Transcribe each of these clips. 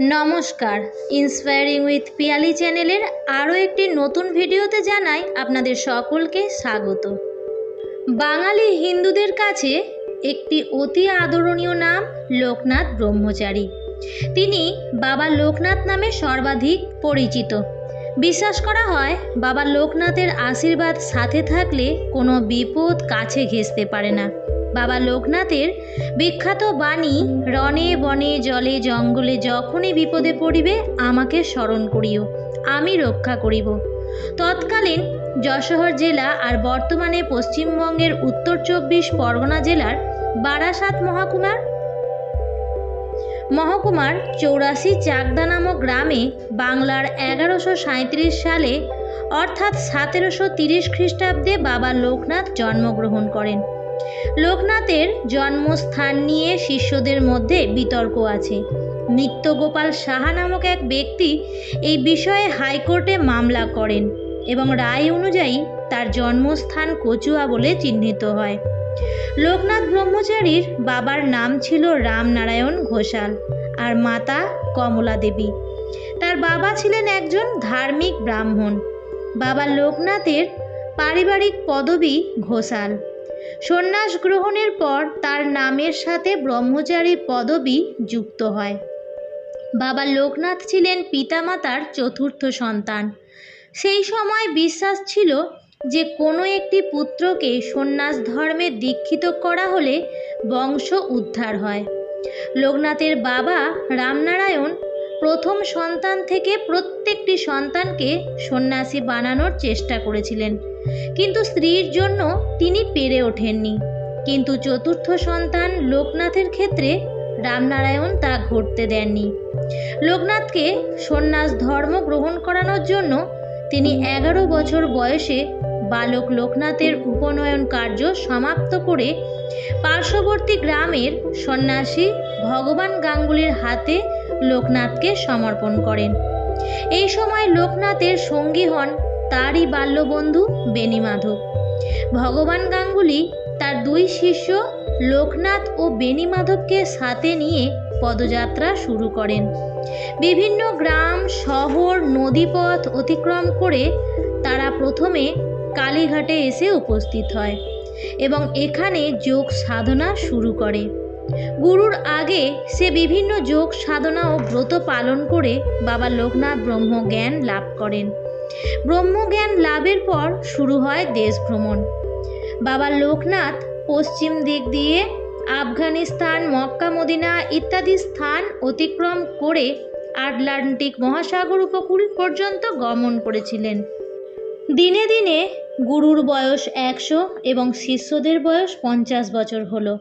নমস্কার inspiring with Piyali চ্যানেলের আরও একটি নতুন ভিডিওতে জানাই আপনাদের সকলকে স্বাগত। বাঙালি হিন্দুদের কাছে একটি অতি আদরণীয় নাম লোকনাথ ব্রহ্মচারী। তিনি বাবা লোকনাথ নামে সর্বাধিক পরিচিত। বিশ্বাস করা হয় বাবা লোকনাথের আশীর্বাদ সাথে থাকলে কোনো বিপদ কাছে ঘেঁষতে পারে না। বাবা লোকনাথের বিখ্যাত বাণী, রণে বনে জলে জঙ্গলে যখনই বিপদে পড়িবে, আমাকে স্মরণ করিও, আমি রক্ষা করিব। তৎকালীন যশোহর জেলা আর বর্তমানে পশ্চিমবঙ্গের উত্তর চব্বিশ পরগনা জেলার বারাসাত মহাকুমার মহকুমার চৌরাশি চাকদা নামক গ্রামে বাংলার এগারোশো সাঁত্রিশ সালে, অর্থাৎ সতেরোশো তিরিশ খ্রিস্টাব্দে বাবা লোকনাথ জন্মগ্রহণ করেন। লোকনাথের জন্মস্থান নিয়ে শিষ্যদের মধ্যে বিতর্ক আছে। নিত্যগোপাল সাহা নামক এক ব্যক্তি এই বিষয়ে হাইকোর্টে মামলা করেন এবং রায় অনুযায়ী তার জন্মস্থান কচুয়া বলে চিহ্নিত হয়। লোকনাথ ব্রহ্মচারীর বাবার নাম ছিল রামনারায়ণ ঘোষাল আর মাতা কমলা দেবী। তার বাবা ছিলেন একজন ধার্মিক ব্রাহ্মণ। বাবা লোকনাথের পারিবারিক পদবী ঘোষাল। সন্ন্যাস গ্রহণের পর তার নামের সাথে ব্রহ্মচারী পদবী যুক্ত হয়। বাবা লোকনাথ ছিলেন পিতামাতার চতুর্থ সন্তান। সেই সময় বিশ্বাস ছিল যে কোনো একটি পুত্রকে সন্ন্যাস ধর্মে দীক্ষিত করা হলে বংশ উদ্ধার হয়। লোকনাথের বাবা রামনারায়ণ প্রথম সন্তান থেকে প্রত্যেকটি সন্তানকে সন্ন্যাসী বানানোর চেষ্টা করেছিলেন। কিন্তু স্ত্রীর জন্য তিনি পেরে ওঠেননি। কিন্তু চতুর্থ সন্তান লোকনাথের ক্ষেত্রে রামনারায়ণ তা ঘটতে দেননি। লোকনাথকে সন্ন্যাস ধর্ম গ্রহণ করানোর জন্য তিনি এগারো বছর বয়সে বালক লোকনাথের উপনয়ন কার্য সমাপ্ত করে পার্শ্ববর্তী গ্রামের সন্ন্যাসী ভগবান গাঙ্গুলির হাতে লোকনাথকে সমর্পণ করেন। এই সময় লোকনাথের সঙ্গী হন তারই বাল্যবন্ধু বেণীমাধব। ভগবান গাঙ্গুলি তার দুই শিষ্য লোকনাথ ও বেণীমাধবকে সাথে নিয়ে পদযাত্রা শুরু করেন। বিভিন্ন গ্রাম, শহর, নদীপথ অতিক্রম করে তারা প্রথমে কালীঘাটে এসে উপস্থিত হয় এবং এখানে যোগ সাধনা শুরু করে। গুরুর আগে সে বিভিন্ন যোগ সাধনা ও ব্রত পালন করে বাবা লোকনাথ ব্রহ্মজ্ঞান লাভ করেন। ব্রহ্মজ্ঞান লাভের পর শুরু হয় দেশ ভ্রমণ। বাবা লোকনাথ পশ্চিম দিক দিয়ে আফগানিস্তান, মক্কা, মদিনা ইত্যাদি স্থান অতিক্রম করে আটলান্টিক মহাসাগর উপকূল পর্যন্ত গমন করেছিলেন। দিনে দিনে গুরুর বয়স একশো এবং শিষ্যদের বয়স পঞ্চাশ বছর হলো।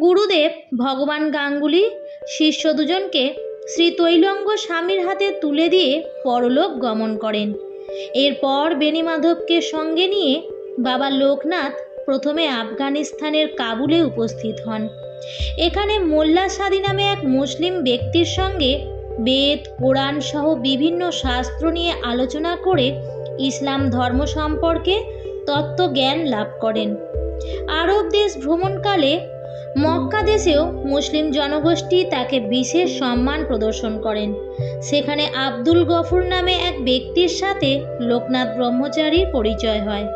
গুরুদেব ভগবান গাঙ্গুলি শিষ্য দুজনকে শ্রী তৈলঙ্গ স্বামীর হাতে তুলে দিয়ে পরলোক গমন করেন। এরপর বেণীমাধবকে সঙ্গে নিয়ে বাবা লোকনাথ প্রথমে আফগানিস্তানের কাবুলে উপস্থিত হন। এখানে মোল্লা সাদি নামে এক মুসলিম ব্যক্তির সঙ্গে বেদ, কোরআন সহ বিভিন্ন শাস্ত্র নিয়ে আলোচনা করে ইসলাম ধর্ম সম্পর্কে তত্ত্বজ্ঞান লাভ করেন। আরব দেশ ভ্রমণকালে মক্কা দেশেও মুসলিম জনগোষ্ঠী তাকে বিশেষ সম্মান প্রদর্শন করেন। সেখানে আব্দুল গফুর নামে এক ব্যক্তির সাথে লোকনাথ ব্রহ্মচারীর পরিচয় হয়।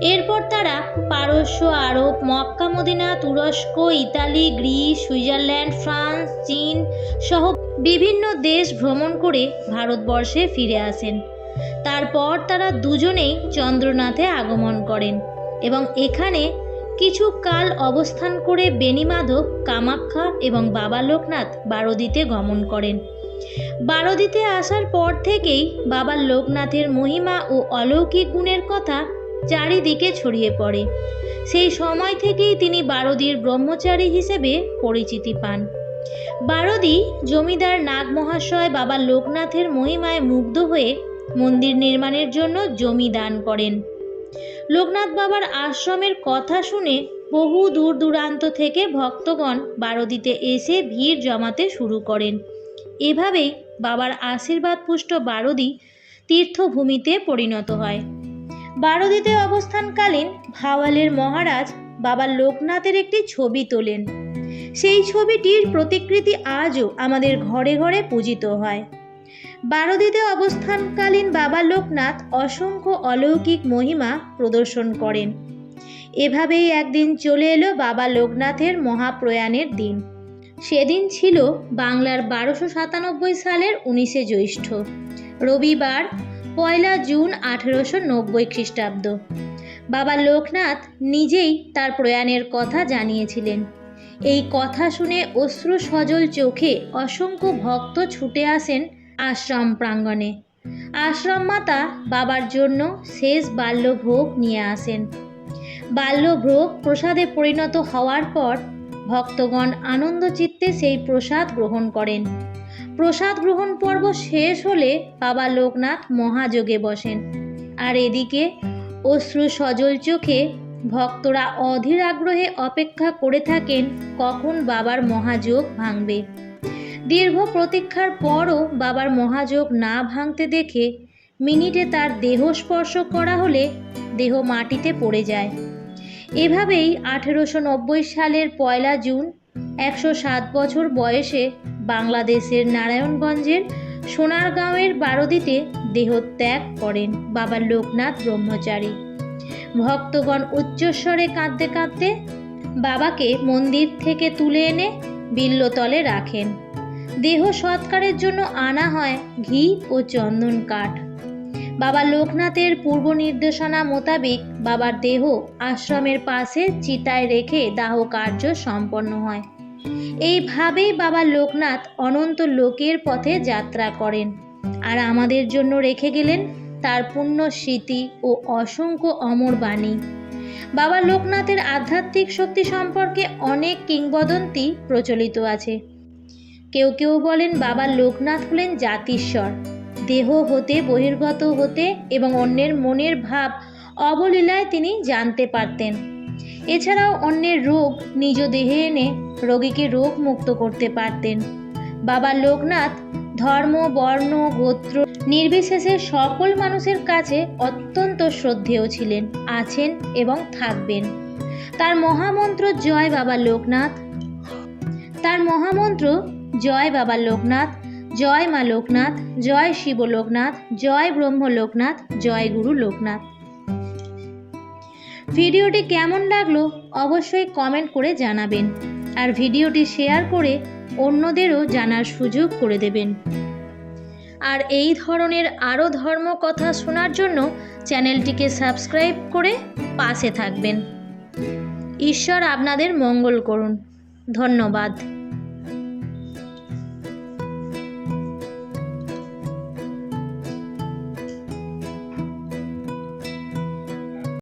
এরপর তারা পারস্য, আরব, মক্কা, মদিনা, তুরস্ক, ইতালি, গ্রিস, সুইজারল্যান্ড, ফ্রান্স, চীন সহ বিভিন্ন দেশ ভ্রমণ করে ভারতবর্ষে ফিরে আসেন। তারপর তারা দুজনেই চন্দ্রনাথে আগমন করেন এবং এখানে কিছু কাল অবস্থান করে বেণীমাধব কামাখ্যা এবং বাবা লোকনাথ বারোদিতে গমন করেন। বারোদিতে আসার পর থেকেই বাবা লোকনাথের মহিমা ও অলৌকিক গুণের কথা চারিদিকে ছড়িয়ে পড়ে। সেই সময় থেকেই তিনি বারদির ব্রহ্মচারী হিসেবে পরিচিতি পান। বারদি জমিদার নাগ মহাশয় বাবা লোকনাথের মহিমায় মুগ্ধ হয়ে মন্দির নির্মাণের জন্য জমি দান করেন। লোকনাথ বাবার আশ্রমের কথা শুনে বহু দূর দূরান্ত থেকে ভক্তগণ বারদিতে এসে ভিড় জমাতে শুরু করেন। এভাবেই বাবার আশীর্বাদ পুষ্ট বারদি তীর্থভূমিতে পরিণত হয়। বারদিতে অবস্থানকালীন ভাওয়ালের মহারাজ বাবা লোকনাথের একটি ছবি তোলেন। সেই ছবিটির প্রতিকৃতি আজও আমাদের ঘরে ঘরে পূজিত হয়। বারোদিতে অবস্থানকালীন বাবা লোকনাথ অসংখ্য অলৌকিক মহিমা প্রদর্শন করেন। এভাবেই একদিন চলে এলো বাবা লোকনাথের মহাপ্রয়াণের দিন। সেদিন ছিল বাংলার বারোশো সাতানব্বই সালের উনিশে জ্যৈষ্ঠ। রবিবার, পয়লা জুন আঠেরোশো নব্বই খ্রিস্টাব্দ। বাবা লোকনাথ নিজেই তার প্রয়াণের কথা জানিয়েছিলেন। এই কথা শুনে অশ্রু সজল চোখে অসংখ্য ভক্ত ছুটে আসেন আশ্রম প্রাঙ্গণে। আশ্রম মাতা বাবার জন্য শেষ বাল্যভোগ নিয়ে আসেন। বাল্যভোগ প্রসাদে পরিণত হওয়ার পর ভক্তগণ আনন্দ চিত্তে সেই প্রসাদ গ্রহণ করেন। প্রসাদ গ্রহণ পর্ব শেষ হলে বাবা লোকনাথ মহাযোগে বসেন। আর এদিকে অশ্রু সজল চোখে ভক্তরা অধীর আগ্রহে অপেক্ষা করে থাকেন কখন বাবার মহাযোগ ভাঙবে। দীর্ঘ প্রতীক্ষার পরও বাবার মহাযোগ না ভাঙতে দেখে মিনিটে তার দেহ স্পর্শ করা হলে দেহ মাটিতে পড়ে যায়। এভাবেই আঠেরোশো নব্বই সালের পয়লা জুন, একশো সাত বছর বয়সে বাংলাদেশের নারায়ণগঞ্জের সোনারগাঁওয়ের বারোদিতে দেহত্যাগ করেন বাবা লোকনাথ ব্রহ্মচারী। ভক্তগণ উচ্চস্বরে কাঁদতে কাঁদতে বাবাকে মন্দির থেকে তুলে এনে বিল্লতলে রাখেন। দেহ সৎকারের জন্য আনা হয় ঘি ও চন্দন কাঠ। বাবা লোকনাথের পূর্ব নির্দেশনা মোতাবেক বাবার দেহ আশ্রমের পাশে চিতায় রেখে দাহ কার্য সম্পন্ন হয়। এইভাবেই বাবা লোকনাথ অনন্ত লোকের পথে যাত্রা করেন আর আমাদের জন্য রেখে গেলেন তার পুণ্য স্মৃতি ও অসংখ্য অমর বাণী। বাবা লোকনাথের আধ্যাত্মিক শক্তি সম্পর্কে অনেক কিংবদন্তি প্রচলিত আছে। কেউ কেউ বলেন বাবা লোকনাথ হলেন জাতিস্বর। দেহ হতে, বহির্গত হতে এবং অন্যের মনের ভাব অবলীলায় তিনি জানতে পারতেন। এছাড়াও অন্যের রোগ নিজ দেহে এনে রোগীকে রোগ মুক্ত করতে পারতেন। বাবা লোকনাথ ধর্ম, বর্ণ, গোত্র নির্বিশেষে সকল মানুষের কাছে অত্যন্ত শ্রদ্ধেয় ছিলেন, আছেন এবং থাকবেন। তার মহামন্ত্র জয় বাবা লোকনাথ। তার মহামন্ত্র জয় বাবা লোকনাথ, জয় মা লোকনাথ, জয় শিব লোকনাথ, জয় ব্রহ্ম লোকনাথ, জয় গুরু লোকনাথ। ভিডিওটি কেমন লাগল অবশ্যই কমেন্ট করে জানাবেন আর ভিডিওটি শেয়ার করে অন্যদেরও জানার সুযোগ করে দেবেন। আর এই ধরনের আরও ধর্ম কথা শোনার জন্য চ্যানেলটিকে সাবস্ক্রাইব করে পাশে থাকবেন। ঈশ্বর আপনাদের মঙ্গল করুন। ধন্যবাদ।